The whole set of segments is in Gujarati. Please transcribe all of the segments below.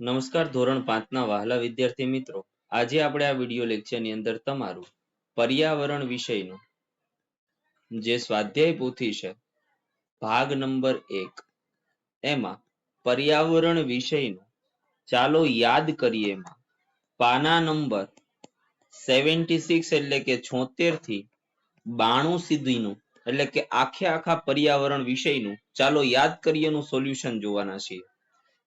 નમસ્કાર, ધોરણ પાંચના વહાલા વિદ્યાર્થી મિત્રો. આજે આપણે આ વીડિયો લેક્ચરની અંદર તમારું પર્યાવરણ વિષયનું જે સ્વાધ્યાય પોથી છે, ભાગ નંબર એક. એમાં પર્યાવરણ વિષયનું ચાલો યાદ કરીએ એમાં. પાના નંબર સેવન્ટી સિક્સ એટલે કે છોતેરથી બાણું સુધીનું, એટલે કે આખે આખા પર્યાવરણ વિષયનું ચાલો યાદ કરીએનું સોલ્યુશન જોવાના છીએ.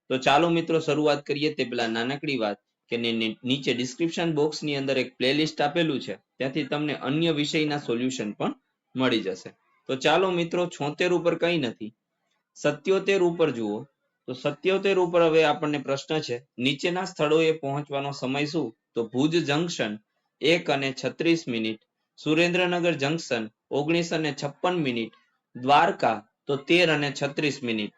તો ચાલો મિત્રો શરૂઆત કરીએ તે પેલા નાનકડી વાત કે નીચે ડિસ્ક્રિપ્શન બોક્સની અંદર એક પ્લેલિસ્ટ આપેલું છે. ત્યાંથી તમને અન્ય વિષયના સોલ્યુશન પણ મળી જશે. તો ચાલો મિત્રો છોતેર ઉપર કઈ નથી. સત્યોતેર ઉપર જુઓ. તો સત્યોતેર ઉપર હવે આપણને પ્રશ્ન છે, નીચેના સ્થળોએ પહોંચવાનો સમય શું? તો ભુજ જંકશન એક અને છત્રીસ મિનિટ, સુરેન્દ્રનગર જંકશન ઓગણીસ અને છપ્પન મિનિટ, દ્વારકા તો તેર અને છત્રીસ મિનિટ.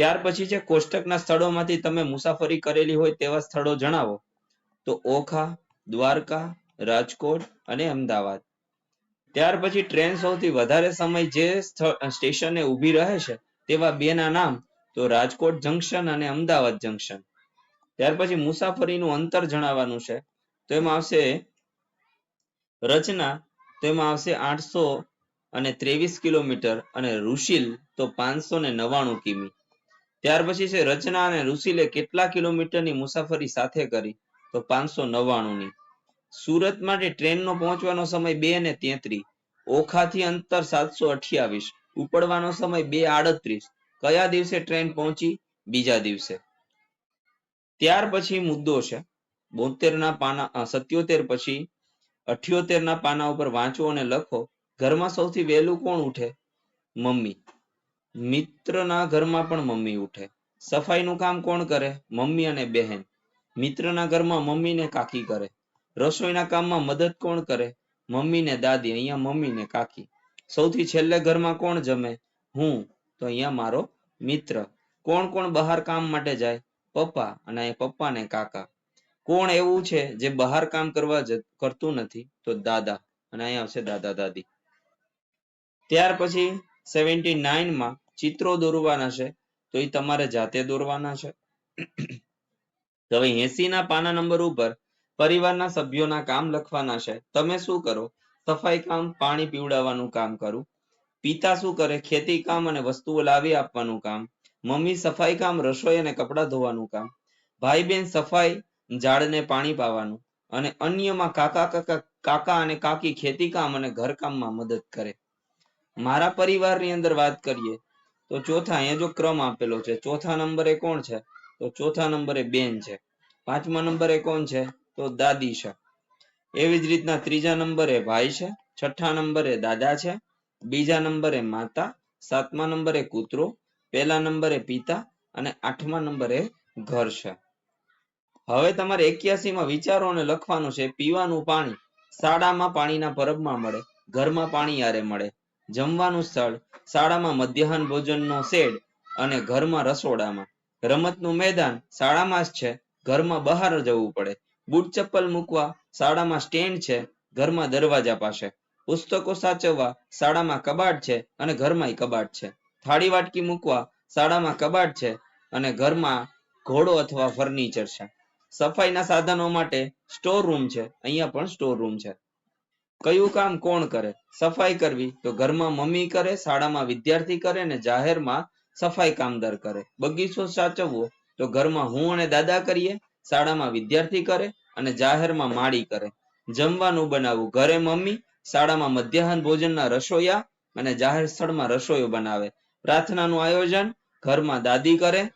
ત્યાર પછી છે કોષ્ટકના સ્થળોમાંથી તમે મુસાફરી કરેલી હોય તેવા સ્થળો જણાવો. તો ઓખા, દ્વારકા, રાજકોટ અને અમદાવાદ. ત્યાર પછી ટ્રેન સૌથી વધારે સમય જે સ્ટેશને ઊભી રહે છે તેવા બેના નામ, તો રાજકોટ જંકશન અને અમદાવાદ જંકશન. ત્યાર પછી મુસાફરીનું અંતર જણાવવાનું છે. તો એમાં આવશે રચના, તો એમાં આવશે આઠસો અને ત્રેવીસ કિલોમીટર અને ઋષિલ તો પાંચસો ને નવ્વાણું કિમી. ત્યાર પછી છે રચના અને ઋષિલે કેટલા કિલોમીટરની મુસાફરી સાથે કરી? તો પાંચસો નવ્વાણું સુરત માટે ટ્રેનનો પહોંચવાનો સમય બે ને તેત્રીસ ઓખાથી અંતર સાતસો અઠ્યાવીસ. ઉપડવાનો સમય બે આડત્રીસ. કયા દિવસે ટ્રેન પહોંચી? બીજા દિવસે. ત્યાર પછી મુદ્દો છે. બોતેર ના પાના સત્યોતેર પછી અઠ્યોતેર ના પાના ઉપર વાંચો અને લખો, ઘરમાં સૌથી વહેલું કોણ ઉઠે? મમ્મી. મિત્રના ઘરમાં પણ મમ્મી ઉઠે. સફાઈનું કામ કોણ કરે? મમ્મી અને બહેન. મિત્રના ઘરમાં મમ્મીને કાકી કરે. રસોઈના કામમાં મદદ કોણ કરે? મમ્મી દાદી, અહીંયા મમ્મી કાકી. સૌથી છેલ્લે ઘરમાં કોણ જમે? હું. તો અહીંયા મારો મિત્ર. કોણ કોણ બહાર કામ માટે જાય? પપ્પા અને અહીંયા પપ્પા ને કાકા. કોણ એવું છે જે બહાર કામ કરવા કરતું નથી? તો દાદા. અને અહીંયા આવશે દાદા દાદી. ત્યાર પછી સેવન્ટી નાઇનમાં ચિત્રો દોરવાના છે, તો એ તમારે જાતે દોરવાના છે. હવે એસી ના પાના નંબર ઉપર પરિવારના સભ્યોના કામ લખવાના છે. તમે શું કરો? સફાઈ કામ, પાણી પીવડાવવાનું કામ કરું. પિતા શું કરે? ખેતી કામ અને વસ્તુઓ લાવી આપવાનું કામ. મમ્મી સફાઈ કામ, રસોઈ અને કપડાં ધોવાનું કામ. ભાઈ બહેન સફાઈ, ઝાડને પાણી પાવાનું. અને અન્યમાં કાકા કાકા કાકા અને કાકી ખેતી કામ અને ઘરકામમાં મદદ કરે. મારા પરિવારની અંદર વાત કરીએ તો ચોથા અહીંયા જો ક્રમ આપેલો છે, ચોથા નંબરે કોણ છે? તો ચોથા નંબરે બેન છે. પાંચમા નંબરે કોણ છે? તો દાદી છે. એવી જ રીતના ત્રીજા નંબરે ભાઈ છે, છઠ્ઠા નંબરે દાદા છે, બીજા નંબરે માતા, સાતમા નંબરે કૂતરો, પહેલા નંબરે પિતા અને આઠમા નંબરે ઘર છે. હવે તમારે એક્યાસી માં વિચારો અને લખવાનું છે, પીવાનું પાણી શાળામાં પાણીના પરબમાં મળે, ઘરમાં પાણી યારે મળે જમવાનું સ્થળ, શાળામાં મધ્યાહન ભોજનનો શેડ અને ઘરમાં રસોડામાં. રમતનું મેદાન શાળામાં જ છે, ઘરમાં બહાર જવું પડે. બૂટ ચપ્પલ મૂકવા શાળામાં સ્ટેન્ડ છે, ઘરમાં દરવાજા પાસે. પુસ્તકો સાચવવા શાળામાં કબાટ છે અને ઘરમાં કબાટ છે. થાળી વાટકી મૂકવા શાળામાં કબાટ છે અને ઘરમાં ઘોડો અથવા ફર્નિચર છે. સફાઈના સાધનો માટે સ્ટોર રૂમ છે, અહીંયા પણ સ્ટોર રૂમ છે. કયું કામ કોણ કરે? સફાઈ કરવી. તો ઘરમાં મમ્મી કરે, શાળામાં વિદ્યાર્થી કરે ને જાહેરમાં સફાઈ કામદાર કરે. બગીચો સાચવવો. તો ઘરમાં હું અને દાદા કરીએ, શાળામાં વિદ્યાર્થી કરે અને જાહેરમાં માળી કરે. જમવાનું બનાવવું. ઘરે મમ્મી શાળામાં મધ્યાહન ભોજનના રસોઈયા અને જાહેર સ્થળમાં રસોઈઓ બનાવે. પ્રાર્થનાનું આયોજન. ઘરમાં દાદી કરે,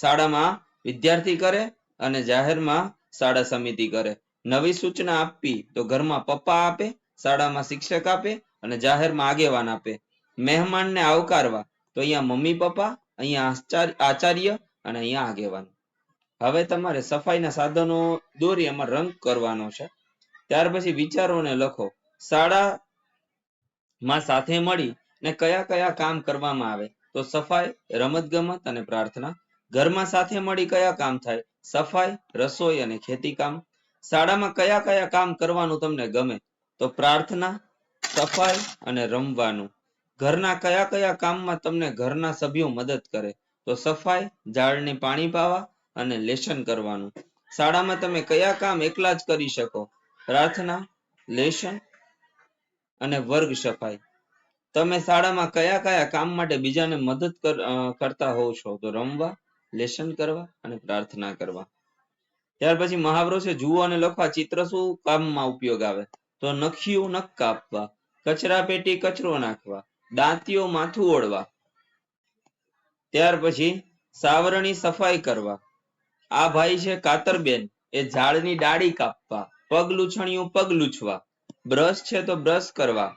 શાળામાં વિદ્યાર્થી કરે અને જાહેરમાં શાળા સમિતિ કરે. નવી સૂચના આપવી. તો ઘરમાં પપ્પા આપે શાળામાં શિક્ષક આપે અને જાહેરમાં આગેવાન આપે. મહેમાનને આવકારવા તો અહીંયા મમ્મી, પપ્પા, અહીંયા આચાર્ય અને અહીંયા આગેવાન. હવે તમારે સફાઈના સાધનો દોરી એમાં રંગ કરવાનો છે. ત્યાર પછી વિચારોને લખો. શાળા સાથે મળી ને કયા કયા કામ કરવામાં આવે? તો સફાઈ રમત ગમત અને પ્રાર્થના. ઘરમાં સાથે મળી કયા કામ થાય? સફાઈ, રસોઈ અને ખેતી કામ શાળામાં કયા કયા કામ કરવાનું તમને ગમે? તો પ્રાર્થના, સફાઈ અને રમવાનું. ઘરના કયા કયા કામમાં તમને ઘરના સભ્યો મદદ કરે? તો સફાઈ, ઝાડને પાણી પાવા અને લેશન કરવાનું. શાળામાં તમે કયા કામ એકલા જ કરી શકો? પ્રાર્થના, લેશન અને વર્ગ સફાઈ. તમે શાળામાં કયા કયા કામ માટે બીજાને મદદ કરતા હોવ છો? તો રમવા, લેશન કરવા અને પ્રાર્થના કરવા. ત્યાર પછી મહાવરો છે, જુઓ અને લખવા ચિત્ર શું કામમાં ઉપયોગ આવે. તો નખિયું નખ કાપવા, કચરા પેટી કચરો નાખવા, દાંતીઓ માથું ઓળવા. ત્યાર પછી સાવરણી સફાઈ કરવા. આ ભાઈ છે કાતરબેન, એ ઝાડની ડાળી કાપવા, પગ લૂછણિયું પગ લૂછવા. બ્રશ છે તો બ્રશ કરવા,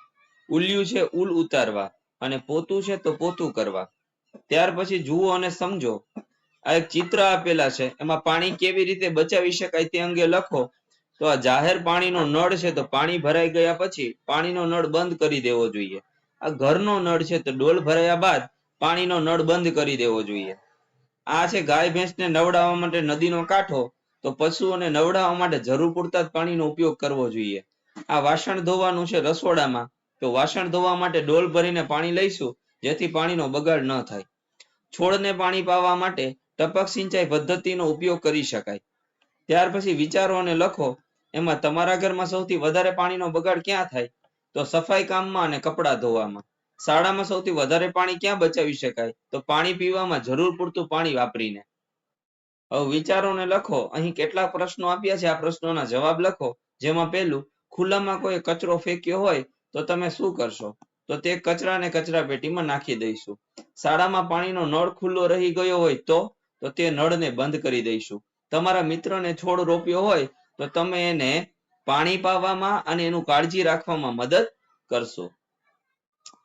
ઉલિયું છે ઉલ ઉતારવા અને પોતું છે તો પોતું કરવા. ત્યાર પછી જુઓ અને સમજો. આ એક ચિત્ર આપેલા છે, એમાં પાણી કેવી રીતે બચાવી શકાય તે અંગે લખો. તો આ જાહેર પાણીનો નળ છે તો પાણી ભરાઈ ગયા પછી પાણીનો નળ બંધ કરી દેવો જોઈએ. આ ઘરનો નળ છે તો ડોલ ભરાયા બાદ પાણીનો નળ બંધ કરી દેવો જોઈએ. આ છે ગાય ભેંસને નવડાવવા માટે નદીનો કાંઠો, તો પશુઓને નવડાવવા માટે જરૂર પૂરતા પાણીનો ઉપયોગ કરવો જોઈએ. આ વાસણ ધોવાનું છે રસોડામાં, તો વાસણ ધોવા માટે ડોલ ભરીને પાણી લઈશું, જેથી પાણીનો બગાડ ન થાય. છોડને પાણી પાવા માટે ટપક સિંચાઈ પદ્ધતિનો ઉપયોગ કરી શકાય. ત્યાર પછી વિચારો અને લખો એમાં તમારા ઘરમાં સૌથી વધારે પાણીનો બગાડ ક્યાં થાય? તો સફાઈ કામમાં અને કપડાં ધોવામાં. શાળામાં સૌથી વધારે પાણી ક્યાં બચાવી શકાય? તો પાણી પીવામાં જરૂર પૂરતું પાણી વાપરીને. હવે વિચારો ને લખો. અહીં કેટલાક પ્રશ્નો આપ્યા છે? આ પ્રશ્નોના જવાબ લખો. જેમાં પહેલું, ખુલ્લામાં કોઈ કચરો ફેંક્યો હોય તો તમે શું કરશો? તો તે કચરાને કચરા પેટીમાં નાખી દઈશું. શાળામાં પાણીનો નળ ખુલ્લો રહી ગયો હોય તો? તો તે નળને બંધ કરી દઈશું. તમારા મિત્રને છોડ રોપ્યો હોય તો તમે એને પાણી પાવામાં અને એનું કાળજી રાખવામાં મદદ કરશો.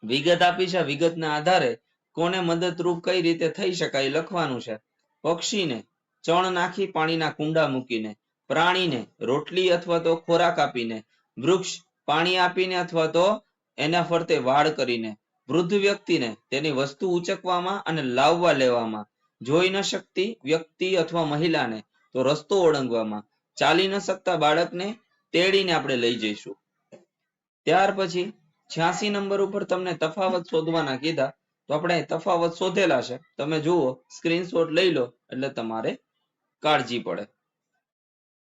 વિગત આપી છે, વિગતના આધારે કોને મદદરૂપ કઈ રીતે થઈ શકાય લખવાનું છે. પક્ષીને ચણ નાખી પાણીના કુંડા મૂકીને, પ્રાણીને રોટલી અથવા તો ખોરાક આપીને, વૃક્ષ પાણી આપીને અથવા તો એના ફરતે વાડ કરીને, વૃદ્ધ વ્યક્તિને તેની વસ્તુ ઉચકવામાં અને લાવવા લેવામાં, જોઈ ન શકતી વ્યક્તિ અથવા મહિલાને તો રસ્તો ઓળંગવામાં ચાલી ન શકતા બાળકને તેડીને આપણે લઈ જઈશું. ત્યાર પછી છ્યાસી નંબર ઉપર તમને તફાવત શોધવાના કીધા, તો આપણે તફાવત શોધેલા છે. તમે જુઓ સ્ક્રીનશોટ લઈ લો, એટલે તમારે કાળજી પડે.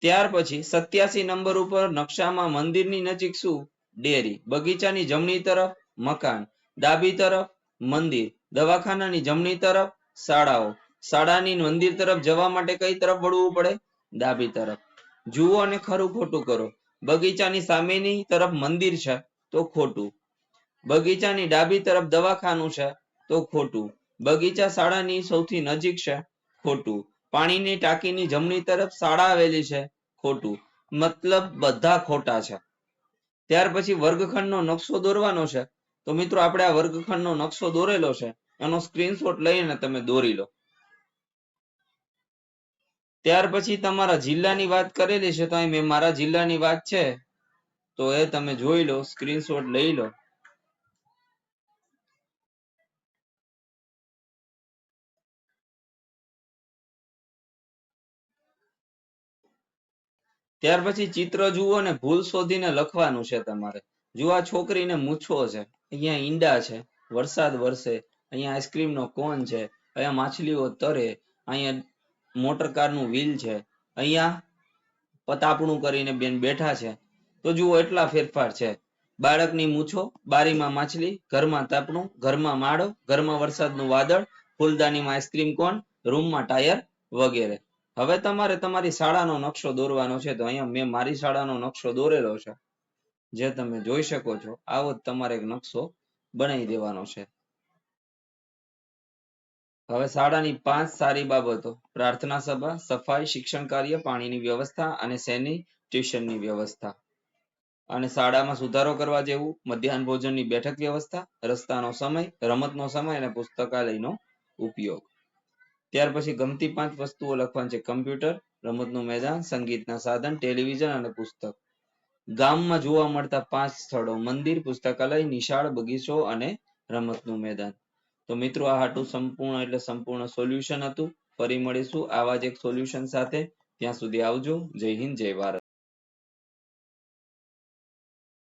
ત્યાર પછી સત્યાસી નંબર ઉપર નકશામાં મંદિરની નજીક શું? ડેરી. બગીચાની જમણી તરફ મકાન, ડાબી તરફ મંદિર, દવાખાનાની જમણી તરફ શાળાઓ. શાળાની મંદિર તરફ જવા માટે કઈ તરફ વળવું પડે? ડાબી તરફ. જુઓ અને ખરું ખોટું કરો. બગીચાની સામેની તરફ મંદિર છે, તો ખોટું. બગીચાની ડાબી તરફ દવાખાનું છે, તો ખોટું. બગીચા શાળાની સૌથી નજીક છે, ખોટું. પાણીની ટાંકીની જમણી તરફ શાળા આવેલી છે, ખોટું. મતલબ બધા ખોટા છે. ત્યાર પછી વર્ગખંડનો નકશો દોરવાનો છે. તો મિત્રો, આપણે આ વર્ગખંડનો નકશો દોરેલો છે. એનો સ્ક્રીનશોટ લઈને તમે દોરી લો. ત્યાર પછી તમારા જિલ્લાની વાત કરેલી છે તો અહીં મેં મારા જિલ્લાની વાત છે. તો એ તમે જોઈ લો સ્ક્રીનશોટ લઈ લો. ત્યાર પછી ચિત્ર જુઓ ને ભૂલ શોધીને લખવાનું છે તમારે. જો આ છોકરીને મૂછો છે, અહીંયા ઈંડા છે, વરસાદ વરસે, અહીંયા આઈસ્ક્રીમ નો કોન છે, અહીંયા માછલીઓ તરે, અહીંયા મોટર કારનું વ્હીલ છે. અહીંયા પતાપણું કરીને બેન બેઠા છે. તો જુઓ એટલા ફેરફાર છે. બાળકની મૂછો બારીમાં માછલી, ઘરમાં તાપણું, ઘરમાં માળો, ઘરમાં વરસાદનું વાદળ, ફૂલદાનીમાં આઈસ્ક્રીમ કોન રૂમમાં ટાયર વગેરે. હવે તમારે તમારી શાળાનો નકશો દોરવાનો છે તો અહીંયા મેં મારી શાળાનો નકશો દોરેલો છે. જે તમે જોઈ શકો છો, આવો જ તમારે એક નકશો બનાવી દેવાનો છે. હવે શાળાની પાંચ સારી બાબતો. પ્રાર્થના સભા, સફાઈ, શિક્ષણ કાર્ય, પાણીની વ્યવસ્થા અને સેનિટેશનની વ્યવસ્થા. અને શાળામાં સુધારો કરવા જેવું મધ્યાહન ભોજનની બેઠક વ્યવસ્થા, રસ્તાનો સમય, રમતનો સમય અને પુસ્તકાલયનો ઉપયોગ. ત્યાર પછી ગમતી પાંચ વસ્તુઓ લખવાની છે. કમ્પ્યુટર, રમતનું મેદાન, સંગીતના સાધન, ટેલિવિઝન અને પુસ્તક. ગામમાં જોવા મળતા પાંચ સ્થળો. મંદિર, પુસ્તકાલય, નિશાળ, બગીચો અને રમતનું મેદાન. તો મિત્રો, આ હતું સંપૂર્ણ એટલે સંપૂર્ણ સોલ્યુશન હતું. ફરી મળીશું આવા જ એક સોલ્યુશન સાથે. ત્યાં સુધી આવજો. જય હિન્દ, જય ભારત.